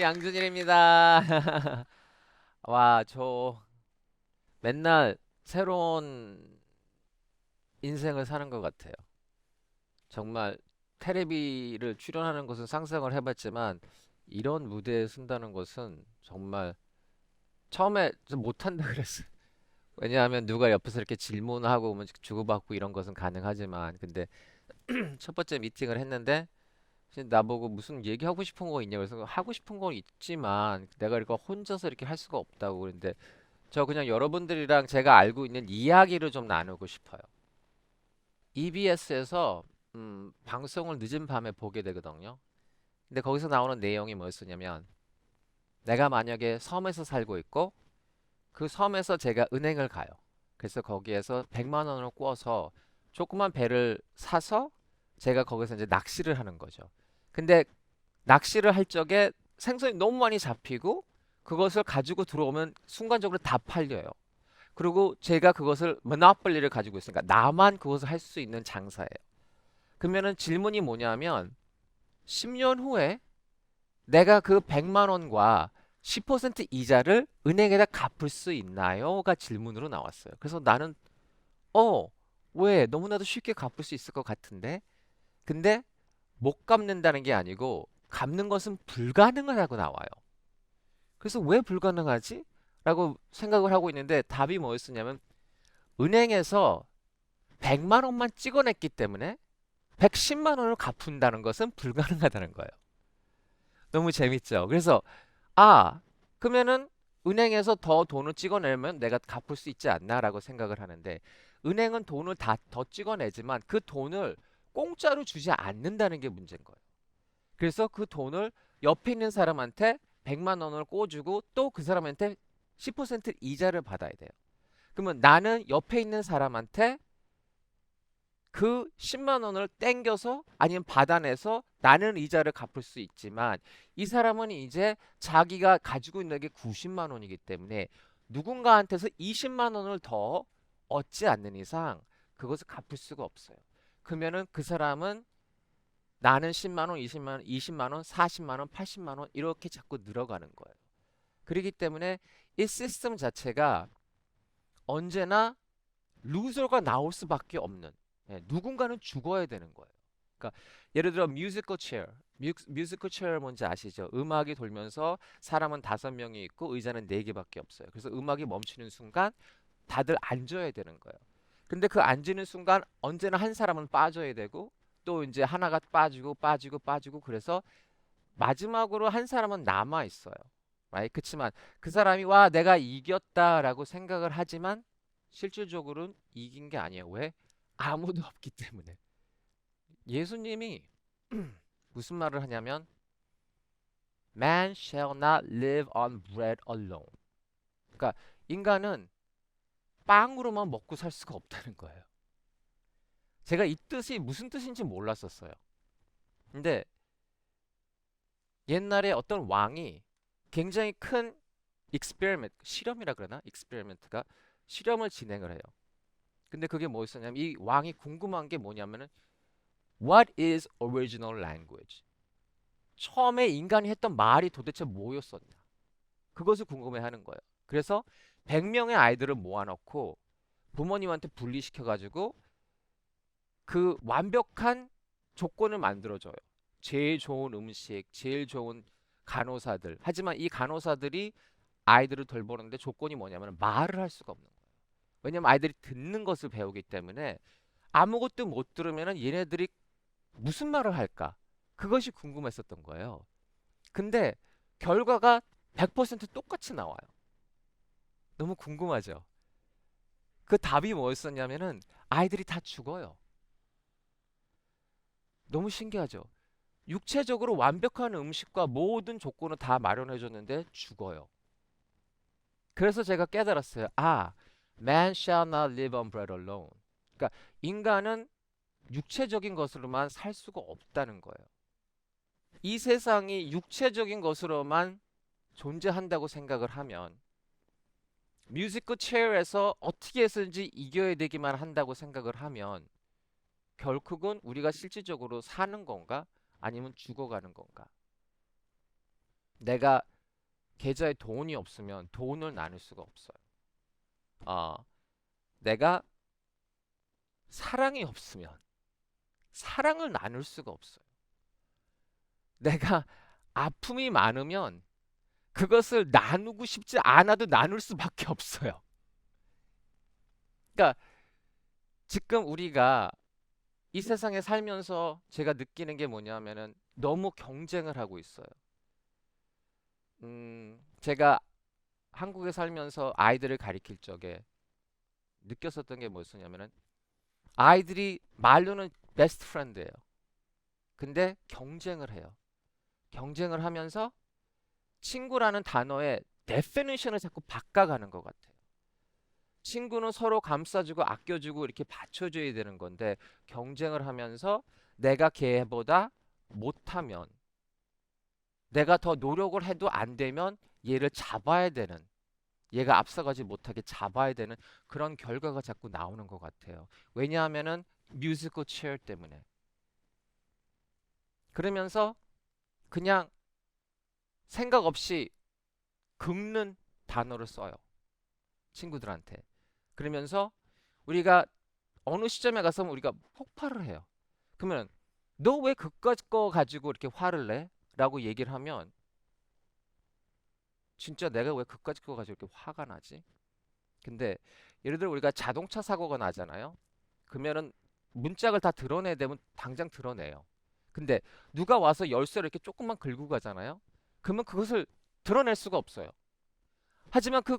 양준일입니다. 와, 저 맨날 새로운 인생을 사는 것 같아요. 정말 테레비를 출연하는 것은 상상을 해봤지만 이런 무대에 쓴다는 것은 정말 처음에 좀 못한다 그랬어요. 왜냐하면 누가 옆에서 이렇게 질문하고 뭐 주고받고 이런 것은 가능하지만 근데 첫 번째 미팅을 했는데 나보고 무슨 얘기하고 싶은 거 있냐고 그래서 하고 싶은 건 있지만 내가 이거 혼자서 이렇게 할 수가 없다고 그랬는데 저 그냥 여러분들이랑 제가 알고 있는 이야기를 좀 나누고 싶어요. EBS에서 음, 방송을 늦은 밤에 보게 되거든요. 근데 거기서 나오는 내용이 뭐였었냐면 내가 만약에 섬에서 살고 있고 그 섬에서 제가 은행을 가요. 그래서 거기에서 100만 원을 꿔서 조그만 배를 사서 제가 거기서 이제 낚시를 하는 거죠. 근데 낚시를 할 적에 생선이 너무 많이 잡히고 그것을 가지고 들어오면 순간적으로 다 팔려요. 그리고 제가 그것을 모노폴리를 가지고 있으니까 나만 그것을 할 수 있는 장사예요. 그러면은 질문이 뭐냐면 10년 후에 내가 그 100만 원과 10% 이자를 은행에다 갚을 수 있나요?가 질문으로 나왔어요. 그래서 나는 어, 왜? 너무나도 쉽게 갚을 수 있을 것 같은데. 근데 못 갚는다는 게 아니고 갚는 것은 불가능하다고 나와요. 그래서 왜 불가능하지? 라고 생각을 하고 있는데 답이 뭐였었냐면 은행에서 100만 원만 찍어냈기 때문에 110만 원을 갚는다는 것은 불가능하다는 거예요. 너무 재밌죠? 그래서 아, 그러면은 은행에서 더 돈을 찍어내면 내가 갚을 수 있지 않나라고 생각을 하는데 은행은 돈을 다 더 찍어내지만 그 돈을 공짜로 주지 않는다는 게 문제인 거예요. 그래서 그 돈을 옆에 있는 사람한테 100만 원을 꿔주고 또 그 사람한테 10% 이자를 받아야 돼요. 그러면 나는 옆에 있는 사람한테 그 10만 원을 땡겨서 아니면 받아내서 나는 이자를 갚을 수 있지만 이 사람은 이제 자기가 가지고 있는 게 90만 원이기 때문에 누군가한테서 20만 원을 더 얻지 않는 이상 그것을 갚을 수가 없어요. 그러면은 그 사람은 나는 10만 원, 20만 원, 20만 원, 40만 원, 80만 원 이렇게 자꾸 늘어가는 거예요. 그렇기 때문에 이 시스템 자체가 언제나 루저가 나올 수밖에 없는 예, 누군가는 죽어야 되는 거예요. 그러니까 예를 들어 뮤지컬 체어 뮤지컬 체어 뭔지 아시죠? 음악이 돌면서 사람은 다섯 명이 있고 의자는 네 개밖에 없어요. 그래서 음악이 멈추는 순간 다들 앉아야 되는 거예요. 근데 그 앉는 순간 언제나 한 사람은 빠져야 되고 또 이제 하나가 빠지고 빠지고 빠지고 그래서 마지막으로 한 사람은 남아 있어요. right? 그렇지만 그 사람이 와 내가 이겼다라고 생각을 하지만 실질적으로는 이긴 게 아니에요. 왜? 아무도 없기 때문에. 예수님이 무슨 말을 하냐면 Man shall not live on bread alone. 그러니까 인간은 빵으로만 먹고 살 수가 없다는 거예요. 제가 이 뜻이 무슨 뜻인지 몰랐었어요. 근데 옛날에 어떤 왕이 굉장히 큰 익스페리먼트, 실험이라 그러나? 익스페리먼트가 실험을 진행을 해요. 근데 그게 뭐였었냐면 이 왕이 궁금한 게 뭐냐면은 What is original language? 처음에 인간이 했던 말이 도대체 뭐였었냐? 그것을 궁금해 하는 거예요. 그래서 100명의 아이들을 모아놓고 부모님한테 분리시켜가지고 그 완벽한 조건을 만들어줘요. 제일 좋은 음식, 제일 좋은 간호사들. 하지만 이 간호사들이 아이들을 돌보는데 조건이 뭐냐면 말을 할 수가 없는 거예요. 왜냐면 아이들이 듣는 것을 배우기 때문에 아무것도 못 들으면 얘네들이 무슨 말을 할까? 그것이 궁금했었던 거예요. 근데 결과가 100% 똑같이 나와요. 너무 궁금하죠? 그 답이 뭐였었냐면은 아이들이 다 죽어요. 너무 신기하죠? 육체적으로 완벽한 음식과 모든 조건을 다 마련해 줬는데 죽어요. 그래서 제가 깨달았어요. 아, man shall not live on bread alone. 그러니까 인간은 육체적인 것으로만 살 수가 없다는 거예요. 이 세상이 육체적인 것으로만 존재한다고 생각을 하면 뮤지컬 체어에서 어떻게 해서든지 이겨야 되기만 한다고 생각을 하면 결국은 우리가 실질적으로 사는 건가 아니면 죽어가는 건가 내가 계좌에 돈이 없으면 돈을 나눌 수가 없어요. 어, 내가 사랑이 없으면 사랑을 나눌 수가 없어요. 내가 아픔이 많으면 그것을 나누고 싶지 않아도 나눌 수밖에 없어요. 그러니까 지금 우리가 이 세상에 살면서 제가 느끼는 게 뭐냐면은 너무 경쟁을 하고 있어요. 음, 제가 한국에 살면서 아이들을 가리킬 적에 느꼈었던 게 뭐였냐면은 아이들이 말로는 베스트 프렌드예요. 근데 경쟁을 해요. 경쟁을 하면서 친구라는 단어의 데피니션을 자꾸 바꿔가는 것 같아요. 친구는 서로 감싸주고 아껴주고 이렇게 받쳐줘야 되는 건데 경쟁을 하면서 내가 걔보다 못하면 내가 더 노력을 해도 안 되면 얘를 잡아야 되는 얘가 앞서가지 못하게 잡아야 되는 그런 결과가 자꾸 나오는 것 같아요. 왜냐하면은 뮤지컬 체어 때문에 그러면서 그냥 생각 없이 긁는 단어를 써요. 친구들한테. 그러면서 우리가 어느 시점에 가서 우리가 폭발을 해요. 그러면 너 왜 그것 거 가지고 이렇게 화를 내? 라고 얘기를 하면 진짜 내가 왜 그까지 거 가지고 이렇게 화가 나지? 근데 예를 들어 우리가 자동차 사고가 나잖아요. 그러면은 문짝을 다 드러내야 되면 당장 드러내요. 근데 누가 와서 열쇠를 이렇게 조금만 긁고 가잖아요. 그러면 그것을 드러낼 수가 없어요. 하지만 그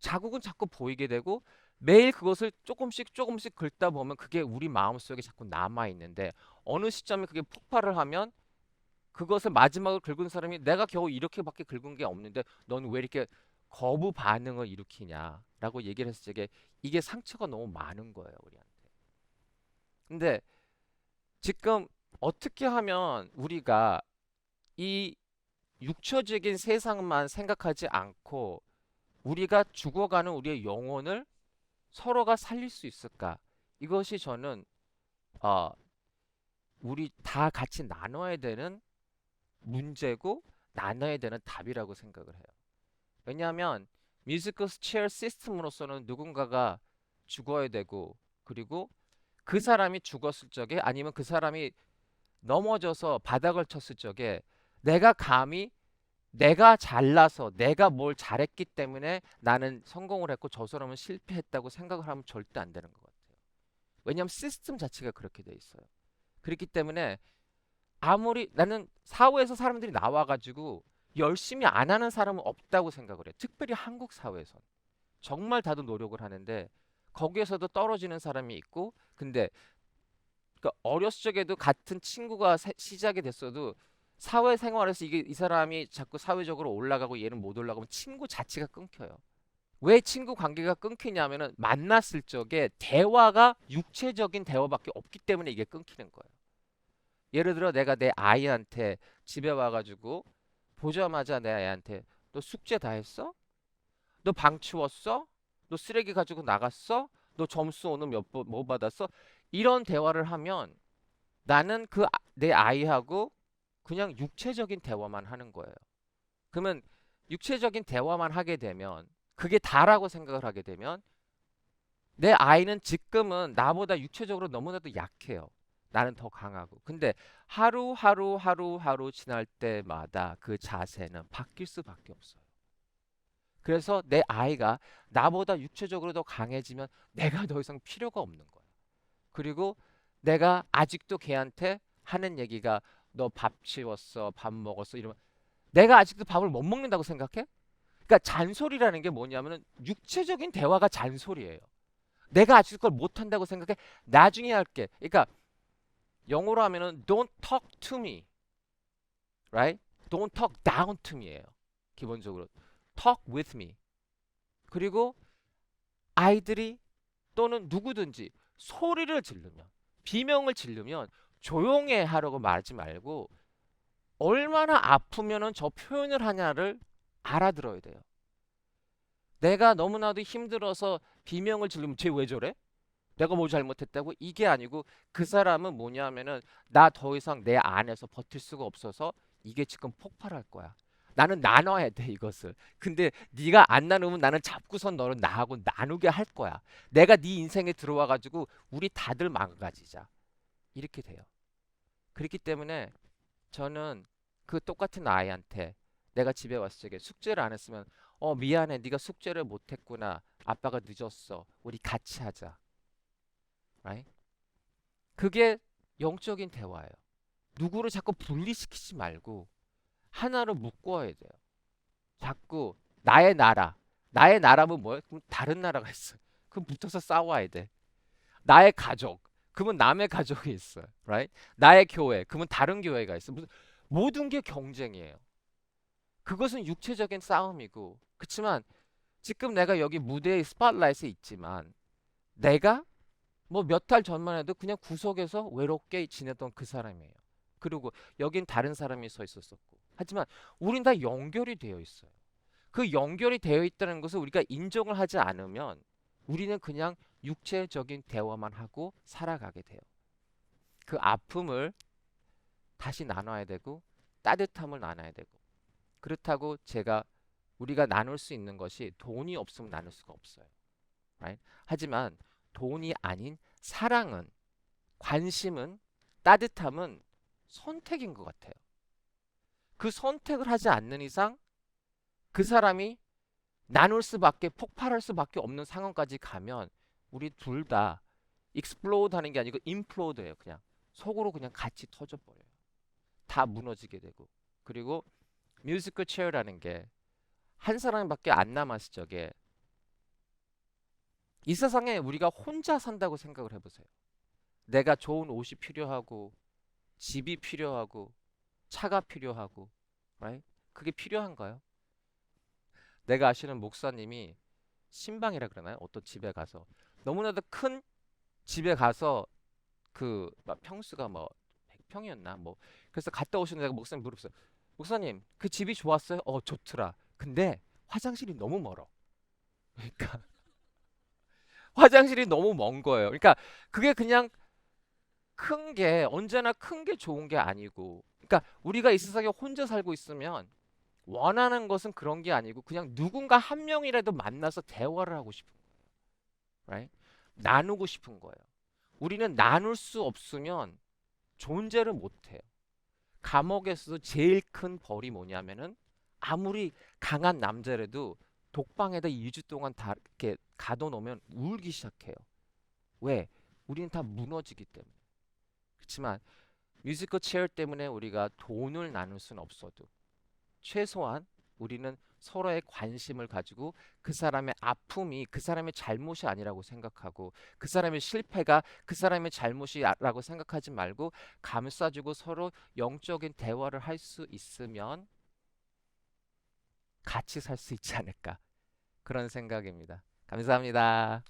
자국은 자꾸 보이게 되고 매일 그것을 조금씩 조금씩 긁다 보면 그게 우리 마음속에 자꾸 남아 있는데 어느 시점에 그게 폭발을 하면 그것을 마지막으로 긁은 사람이 내가 겨우 이렇게밖에 긁은 게 없는데 너는 왜 이렇게 거부 반응을 일으키냐라고 얘기를 했을 적에 이게 상처가 너무 많은 거예요, 우리한테. 근데 지금 어떻게 하면 우리가 이 육처적인 세상만 생각하지 않고 우리가 죽어가는 우리의 영혼을 서로가 살릴 수 있을까? 이것이 저는 어, 우리 다 같이 나눠야 되는 문제고 나눠야 되는 답이라고 생각을 해요. 왜냐하면 뮤지컬 체어 시스템으로서는 누군가가 죽어야 되고 그리고 그 사람이 죽었을 적에 아니면 그 사람이 넘어져서 바닥을 쳤을 적에 내가 감히 내가 잘나서 내가 뭘 잘했기 때문에 나는 성공을 했고 저 사람은 실패했다고 생각을 하면 절대 안 되는 것 같아요. 왜냐하면 시스템 자체가 그렇게 돼 있어요. 그렇기 때문에 아무리 나는 사회에서 사람들이 나와가지고 열심히 안 하는 사람은 없다고 생각을 해요. 특별히 한국 사회에선 정말 다들 노력을 하는데 거기에서도 떨어지는 사람이 있고 근데 그러니까 어렸을 적에도 같은 친구가 세- 시작이 됐어도 사회생활에서 이게 이 사람이 자꾸 사회적으로 올라가고 얘는 못 올라가면 친구 자체가 끊겨요. 왜 친구 관계가 끊기냐면은 만났을 적에 대화가 육체적인 대화밖에 없기 때문에 이게 끊기는 거예요. 예를 들어 내가 내 아이한테 집에 와가지고 보자마자 내 아이한테 너 숙제 다 했어? 너 방 치웠어? 너 쓰레기 가지고 나갔어? 너 점수 오늘 몇번뭐 받았어? 이런 대화를 하면 나는 그 내 아이하고 그냥 육체적인 대화만 하는 거예요. 그러면 육체적인 대화만 하게 되면 그게 다라고 생각을 하게 되면 내 아이는 지금은 나보다 육체적으로 너무나도 약해요. 나는 더 강하고. 근데 하루하루 하루하루 지날 때마다 그 자세는 바뀔 수밖에 없어요. 그래서 내 아이가 나보다 육체적으로 더 강해지면 내가 더 이상 필요가 없는 거야. 그리고 내가 아직도 걔한테 하는 얘기가 너 밥 치웠어, 밥 먹었어 이러면 내가 아직도 밥을 못 먹는다고 생각해? 그러니까 잔소리라는 게 뭐냐면은 육체적인 대화가 잔소리예요. 내가 아직 그걸 못 한다고 생각해. 나중에 할게. 그러니까 영어로 하면은 don't talk to me. right? don't talk down to me예요. 기본적으로 talk with me. 그리고 아이들이 또는 누구든지 소리를 지르면 비명을 지르면 조용해 하라고 말하지 말고 얼마나 아프면은 저 표현을 하냐를 알아들어야 돼요. 내가 너무나도 힘들어서 비명을 지르면 쟤 왜 저래? 내가 뭐 잘못했다고? 이게 아니고 그 사람은 뭐냐면은 나 더 이상 내 안에서 버틸 수가 없어서 이게 지금 폭발할 거야. 나는 나눠야 돼 이것을. 근데 네가 안 나누면 나는 잡고선 너를 나하고 나누게 할 거야. 내가 네 인생에 들어와 가지고 우리 다들 망가지자. 이렇게 돼요. 그렇기 때문에 저는 그 똑같은 아이한테 내가 집에 왔을 적에 숙제를 안 했으면 어 미안해 네가 숙제를 못 했구나. 아빠가 늦었어. 우리 같이 하자. right? 그게 영적인 대화예요. 누구를 자꾸 분리시키지 말고 하나로 묶어야 돼요. 자꾸 나의 나라, 나의 나라면 뭐예요? 그럼 다른 나라가 있어. 그럼 붙어서 싸워야 돼. 나의 가족, 그러면 남의 가족이 있어요. right? 나의 교회, 그러면 다른 교회가 있어. 무슨 모든 게 경쟁이에요. 그것은 육체적인 싸움이고, 그렇지만 지금 내가 여기 무대의 스팟라이트에 있지만 내가 뭐 몇 달 전만 해도 그냥 구석에서 외롭게 지내던 그 사람이에요. 그리고 여긴 다른 사람이 서 있었었고. 하지만 우린 다 연결이 되어 있어요. 그 연결이 되어 있다는 것을 우리가 인정을 하지 않으면 우리는 그냥 육체적인 대화만 하고 살아가게 돼요. 그 아픔을 다시 나눠야 되고 따뜻함을 나눠야 되고 그렇다고 제가 우리가 나눌 수 있는 것이 돈이 없으면 나눌 수가 없어요. right? 하지만 돈이 아닌 사랑은 관심은 따뜻함은 선택인 것 같아요. 그 선택을 하지 않는 이상 그 사람이 나눌 수밖에 폭발할 수밖에 없는 상황까지 가면 우리 둘 다 익스플로드 하는 게 아니고 임플로드예요. 그냥 속으로 그냥 같이 터져 버려요. 다 무너지게 되고 그리고 뮤지컬 체어라는 게 한 사람밖에 안 남았을 적에 이 세상에 우리가 혼자 산다고 생각을 해 보세요. 내가 좋은 옷이 필요하고 집이 필요하고 차가 필요하고 right? 그게 필요한가요? 내가 아시는 목사님이 신방이라 그러나요? 어떤 집에 가서 너무나도 큰 집에 가서 그막 평수가 뭐 100평이었나 뭐 그래서 갔다 오시는 내가 목사님 물었어요. 목사님 그 집이 좋았어요? 어 좋더라. 근데 화장실이 너무 멀어. 그러니까 화장실이 너무 먼 거예요. 그러니까 그게 그냥 큰 게 언제나 큰 게 좋은 게 아니고 그러니까 우리가 이 세상에 혼자 살고 있으면 원하는 것은 그런 게 아니고 그냥 누군가 한 명이라도 만나서 대화를 하고 싶은. Right? 나누고 싶은 거예요. 우리는 나눌 수 없으면 존재를 못 해요. 감옥에서도 제일 큰 벌이 뭐냐면은 아무리 강한 남자라도 독방에다 2주 동안 다 이렇게 가둬놓으면 울기 시작해요. 왜? 우리는 다 무너지기 때문에. 그렇지만 뮤지컬 체어 때문에 우리가 돈을 나눌 수는 없어도 최소한 우리는 서로의 관심을 가지고 그 사람의 아픔이 그 사람의 잘못이 아니라고 생각하고 그 사람의 실패가 그 사람의 잘못이라고 생각하지 말고 감싸주고 서로 영적인 대화를 할 수 있으면 같이 살 수 있지 않을까 그런 생각입니다. 감사합니다.